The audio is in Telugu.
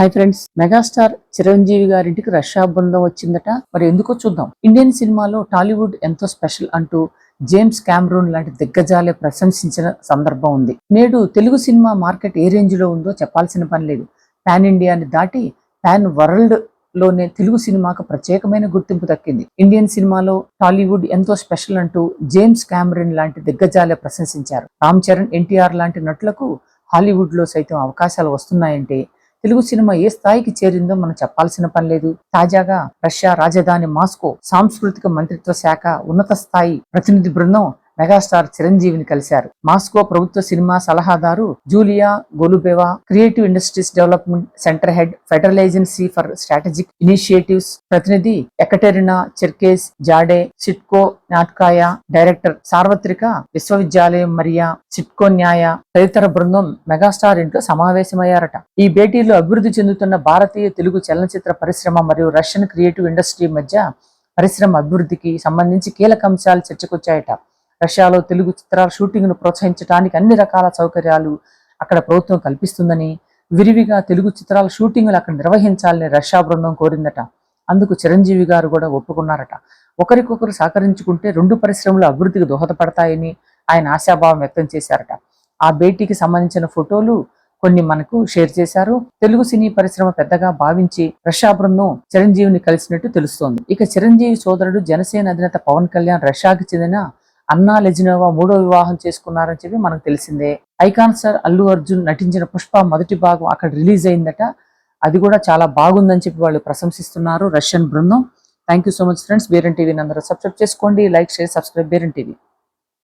హాయ్ ఫ్రెండ్స్ మెగాస్టార్ చిరంజీవి గారింటికి రష్యా బృందం వచ్చిందట. మరి ఎందుకో చూద్దాం. ఇండియన్ సినిమాలో టాలీవుడ్ ఎంతో స్పెషల్ అంటూ జేమ్స్ క్యామ్రూన్ లాంటి దిగ్గజాలే ప్రశంసించిన సందర్భం ఉంది. నేడు తెలుగు సినిమా మార్కెట్ ఏ రేంజ్లో ఉందో చెప్పాల్సిన పని లేదు. పాన్ ఇండియాని దాటి పాన్ వరల్డ్లోనే తెలుగు సినిమాకు ప్రత్యేకమైన గుర్తింపు దక్కింది. ఇండియన్ సినిమాలో టాలీవుడ్ ఎంతో స్పెషల్ అంటూ జేమ్స్ క్యామరన్ లాంటి దిగ్గజాలే ప్రశంసించారు. రామ్ చరణ్ ఎన్టీఆర్ లాంటి నటులకు హాలీవుడ్లో సైతం అవకాశాలు వస్తున్నాయంటే తెలుగు సినిమా ఏ స్థాయికి చేరిందో మనం చెప్పాల్సిన పని లేదు. తాజాగా రష్యా రాజధాని మాస్కో సాంస్కృతిక మంత్రిత్వ శాఖ ఉన్నత స్థాయి ప్రతినిధి బృందం మెగాస్టార్ చిరంజీవిని కలిశారు. మాస్కో ప్రభుత్వ సినిమా సలహాదారు Julia Golubeva creative industries development centre head federal agency for strategic initiatives ప్రతినిధి ఎకటెరినా చెర్కేస్ జాడే సిట్కో నాట్కాయ డైరెక్టర్ సార్వత్రిక విశ్వవిద్యాలయం మరియా సిట్కో న్యాయ తదితర బృందం మెగాస్టార్ ఇంట్లో సమావేశమయ్యారట. ఈ భేటీలో అభివృద్ధి చెందుతున్న భారతీయ తెలుగు చలనచిత్ర పరిశ్రమ మరియు రష్యన్ క్రియేటివ్ ఇండస్ట్రీ మధ్య పరిశ్రమ అభివృద్ధికి సంబంధించి కీలక అంశాలు చర్చకొచ్చాయట. రష్యాలో తెలుగు చిత్రాల షూటింగ్ను ప్రోత్సహించడానికి అన్ని రకాల సౌకర్యాలు అక్కడ ప్రభుత్వం కల్పిస్తుందని విరివిగా తెలుగు చిత్రాల షూటింగ్లు అక్కడ నిర్వహించాలని రష్యా బృందం కోరిందట. అందుకు చిరంజీవి గారు కూడా ఒప్పుకున్నారట. ఒకరికొకరు సహకరించుకుంటే రెండు పరిశ్రమలు అభివృద్ధికి దోహదపడతాయని ఆయన ఆశాభావం వ్యక్తం చేశారట. ఆ భేటీకి సంబంధించిన ఫోటోలు కొన్ని మనకు షేర్ చేశారు. తెలుగు సినీ పరిశ్రమ పెద్దగా భావించి రష్యా బృందం చిరంజీవిని కలిసినట్టు తెలుస్తోంది. ఇక చిరంజీవి సోదరుడు జనసేన అధినేత పవన్ కళ్యాణ్ రష్యాకి చెందిన అన్నా లెజినోవా మూడో వివాహం చేసుకున్నారని చెప్పి మనకు తెలిసిందే. ఐకాన్ సార్ అల్లు అర్జున్ నటించిన పుష్ప మొదటి భాగం అక్కడ రిలీజ్ అయిందట. అది కూడా చాలా బాగుందని చెప్పి వాళ్ళు ప్రశంసిస్తున్నారు రష్యన్ బృందం. Thank you so much friends Baron టీవీని అందరూ సబ్స్క్రైబ్ చేసుకోండి. Like share subscribe. Baron TV.